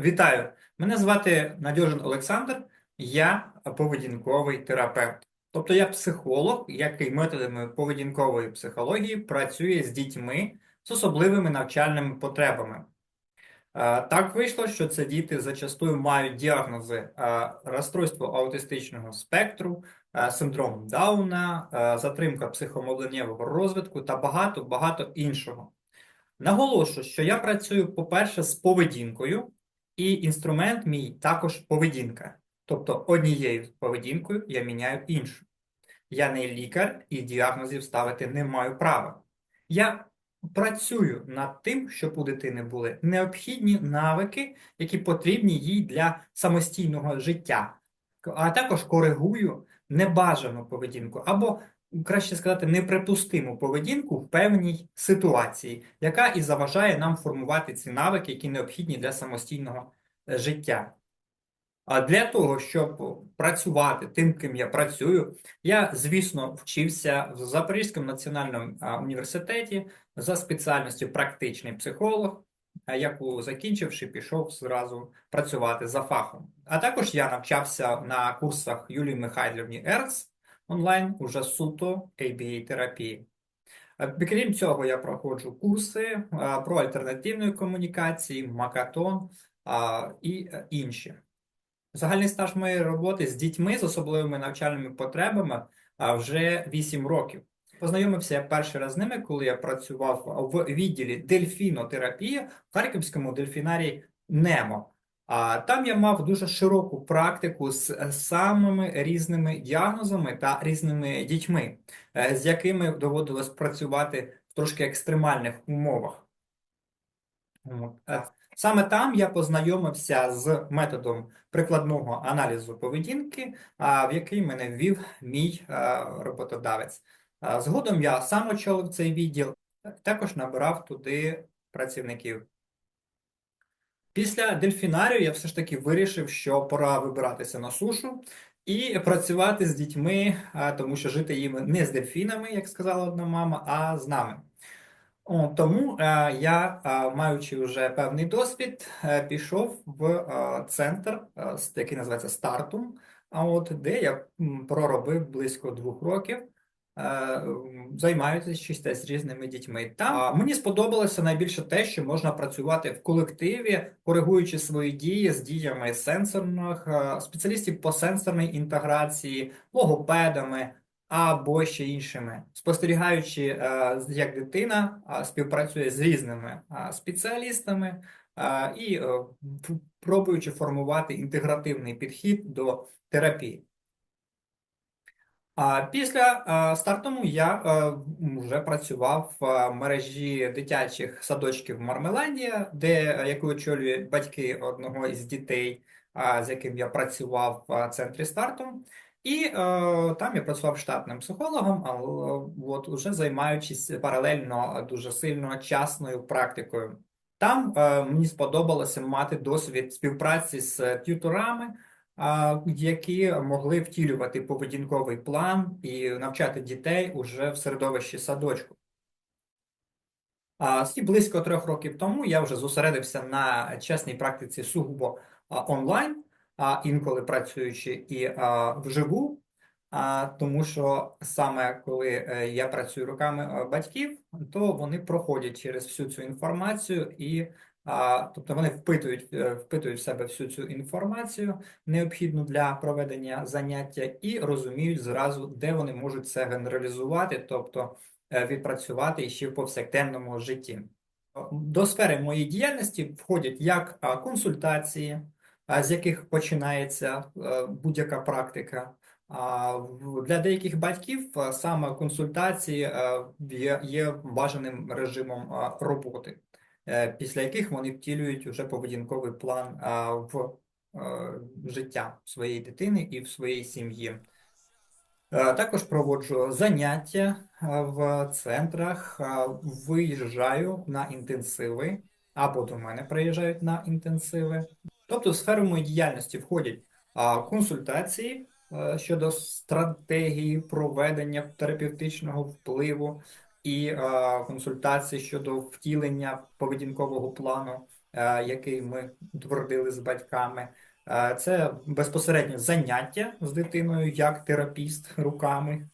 Вітаю! Мене звати Надьожин Олександр, я поведінковий терапевт. Тобто я психолог, який методами поведінкової психології працює з дітьми з особливими навчальними потребами. Так вийшло, що це діти зачастую мають діагнози розстройство аутистичного спектру, синдром Дауна, затримка психомовленнєвого розвитку та багато-багато іншого. Наголошую, що я працюю, по-перше, з поведінкою, і інструмент мій також поведінка. Тобто однією поведінкою я міняю іншу. Я не лікар і діагнозів ставити не маю права. Я працюю над тим, щоб у дитини були необхідні навики, які потрібні їй для самостійного життя, а також коригую небажану поведінку або краще сказати, неприпустиму поведінку в певній ситуації, яка і заважає нам формувати ці навики, які необхідні для самостійного е, життя. А для того, щоб працювати тим, ким я працюю, я, звісно, вчився в Запорізькому національному університеті за спеціальністю практичний психолог, яку закінчивши, пішов зразу працювати за фахом. А також я навчався на курсах Юлії Михайлівні Ерц, онлайн уже суто ABA терапії. Крім цього, я проходжу курси про альтернативної комунікації, макатон і е, інші. Загальний стаж моєї роботи з дітьми з особливими навчальними потребами вже 8 років. Познайомився я перший раз з ними, коли я працював в відділі дельфінотерапії в Харківському дельфінарії Немо. А там я мав дуже широку практику з е, самими різними діагнозами та різними дітьми, е, з якими доводилось працювати в трошки екстремальних умовах. Е, саме там я познайомився з методом прикладного аналізу поведінки, в який мене ввів мій роботодавець. Згодом я сам очолив цей відділ, також набирав туди працівників. Після дельфінарію я все ж таки вирішив, що пора вибиратися на сушу і працювати з дітьми, тому що жити їм не з дельфінами, як сказала одна мама, а з нами. Тому я, маючи вже певний досвід, е, пішов в центр, який називається Стартум, от де я проробив близько двох років. Е, займаються щось з різними дітьми. Там мені сподобалося найбільше те, що можна працювати в колективі, коригуючи свої дії з діями сенсорних е, спеціалістів по сенсорній інтеграції, логопедами або ще іншими, спостерігаючи, е, як дитина співпрацює з різними спеціалістами і пробуючи формувати інтегративний підхід до терапії. А після стартому я вже працював в мережі дитячих садочків Мармеландія, де яку очолює батьки одного із дітей, з яким я працював в центрі стартом. І там я працював штатним психологом, а от уже займаючись паралельно дуже сильно частною практикою. Там мені сподобалося мати досвід співпраці з тюторами які могли втілювати поведінковий план і навчати дітей уже в середовищі садочку. І близько трьох років тому я вже зосередився на чесній практиці сугубо онлайн, інколи працюючи і вживу, тому що саме коли е, я працюю руками батьків, то вони проходять через всю цю інформацію і Тобто вони впитують е, впитують в себе всю цю інформацію, необхідну для проведення заняття, і розуміють зразу, де вони можуть це генералізувати, тобто е, відпрацювати ще в повсякденному житті. До сфери моєї діяльності входять як консультації, з яких починається е, будь-яка практика. Для деяких батьків саме консультації є бажаним режимом роботи. Е, після яких вони втілюють вже поведінковий план в е, життя своєї дитини і в своїй сім'ї. Е, також проводжу заняття в центрах, виїжджаю на інтенсиви або до мене приїжджають на інтенсиви. Тобто, в сферу моєї діяльності входять консультації щодо стратегії проведення терапевтичного впливу і консультації щодо втілення поведінкового плану е, який ми утвердили з батьками. Е, Це безпосередньо заняття з дитиною як терапіст руками.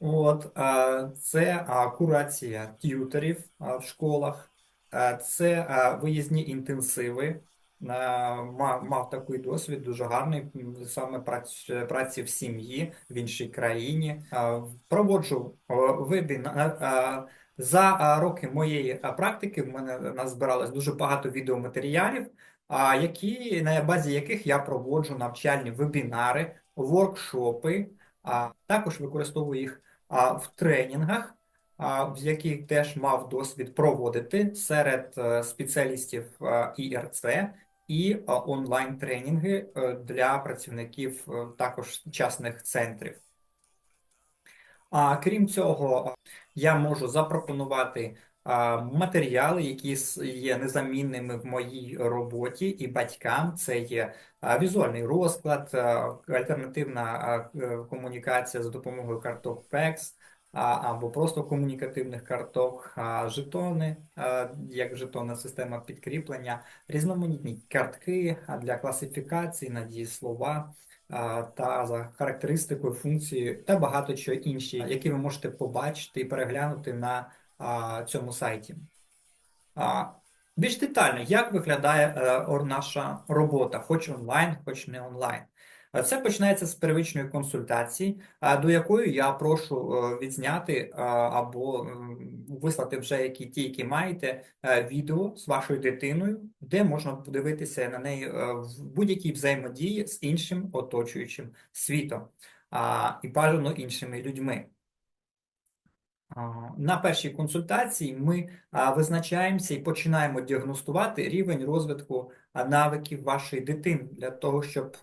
От, е, це а, курація т'ютерів а, в школах, Е, це а, виїзні інтенсиви. Е, Мав, мав такий досвід дуже гарний саме праці, праці в сім'ї в іншій країні. Е, Проводжу вебіна за роки моєї практики. В мене назбиралось дуже багато відеоматеріалів, які на базі яких я проводжу навчальні вебінари, воркшопи, а також використовую їх в тренінгах, в яких теж мав досвід проводити серед е, спеціалістів е, ІРЦ і е, онлайн-тренінги е, для працівників е, також частних центрів. А крім цього, я можу запропонувати матеріали, які є незамінними в моїй роботі, і батькам це є візуальний розклад, альтернативна е, комунікація за допомогою карток PEX, або просто комунікативних карток, жетони, як жетонна система підкріплення, різноманітні картки для класифікації на дієслова а, та за характеристикою, функцією та багато чого інші, які ви можете побачити і переглянути на цьому сайті. Більш детально, як виглядає е, наша робота, хоч онлайн, хоч не онлайн. Е, Це починається з первичної консультації, до якої я прошу е, відзняти або вислати вже які ті, які маєте, е, відео з вашою дитиною, де можна подивитися на неї е, в будь-якій взаємодії з іншим оточуючим світом і бажано іншими людьми. На першій консультації ми визначаємося і починаємо діагностувати рівень розвитку навиків вашої дитини для того, щоб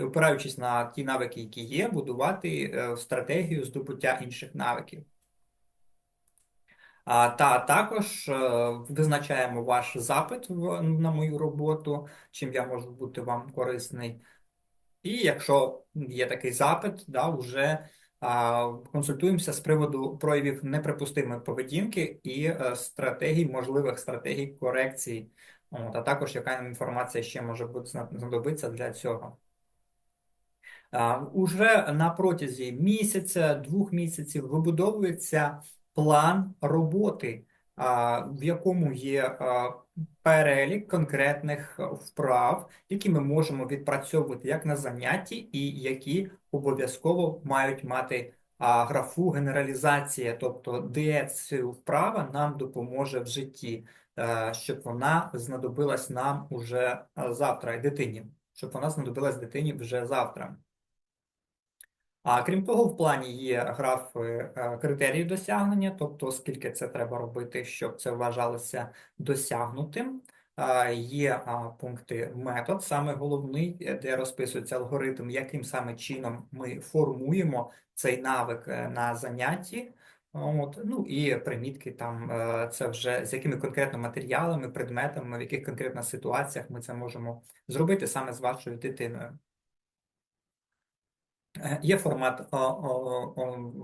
опираючись на ті навики, які є, будувати е, стратегію здобуття інших навиків. Та також е, визначаємо ваш запит на мою роботу, чим я можу бути вам корисний. І якщо є такий запит, да, вже консультуємося з приводу проявів неприпустимої поведінки і е, стратегій, можливих стратегій корекції. От, а також яка інформація ще може бути знадобиться для цього. Уже на протязі місяця, двох місяців вибудовується план роботи, в якому є перелік конкретних вправ, які ми можемо відпрацьовувати як на занятті, і які обов'язково мають мати графу генералізація, тобто де ця вправа нам допоможе в житті, е, щоб вона знадобилась нам уже е, завтра, дитині, щоб вона знадобилась дитині вже завтра. А крім того, в плані є графи е, критерії досягнення, тобто скільки це треба робити, щоб це вважалося досягнутим. Є пункти метод, саме головний, е, де розписується алгоритм, яким саме чином ми формуємо цей навик е, на занятті. От, ну і примітки там е, це вже з якими конкретно матеріалами, предметами, в яких конкретно ситуаціях ми це можемо зробити саме з вашою дитиною. Е, Є формат о, о,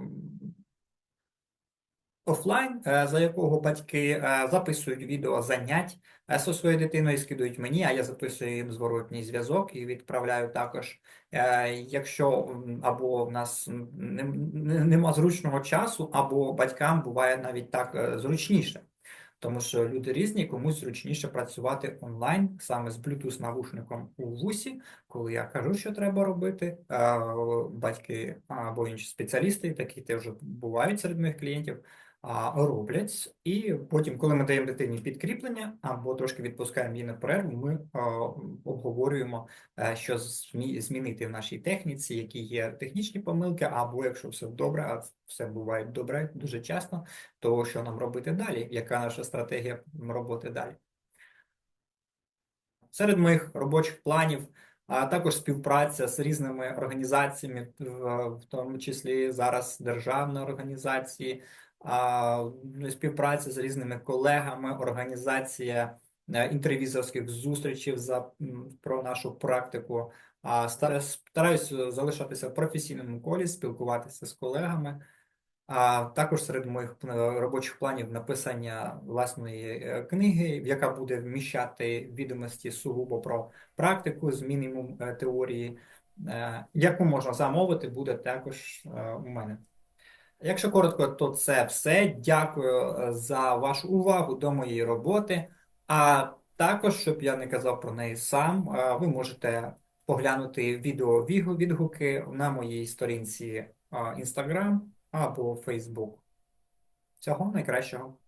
офлайн, е, за якого батьки е, записують відео занять е, зі своєю дитиною, і скидують мені, а я записую їм зворотній зв'язок і відправляю також. Е, Якщо або в нас нема зручного часу, або батькам буває навіть так е, зручніше. Тому що люди різні, комусь зручніше працювати онлайн, саме з Bluetooth навушником у вусі, коли я кажу, що треба робити, батьки або інші спеціалісти, такі теж бувають серед моїх клієнтів, роблять. І потім, коли ми даємо дитині підкріплення або трошки відпускаємо її на перерву, ми обговорюємо, е, що змі- змінити в нашій техніці, які є технічні помилки, або якщо все добре, а все буває добре дуже часто, то що нам робити далі? Яка наша стратегія роботи далі? Серед моїх робочих планів, а також співпраця з різними організаціями, в, тому числі зараз державні організації, співпраця з різними колегами, організація е, інтервізорських зустрічей за, про нашу практику. А, стара- Стараюсь залишатися в професійному колі, спілкуватися з колегами. А також серед моїх е, робочих планів написання власної е, книги, яка буде вміщати відомості сугубо про практику з мінімум теорії, яку можна замовити, буде також у мене. Якщо коротко, то це все. Дякую е, за вашу увагу до моєї роботи. А також, щоб я не казав про неї сам, е, ви можете поглянути відео відгуки на моїй сторінці е, Instagram або Facebook. Всього найкращого.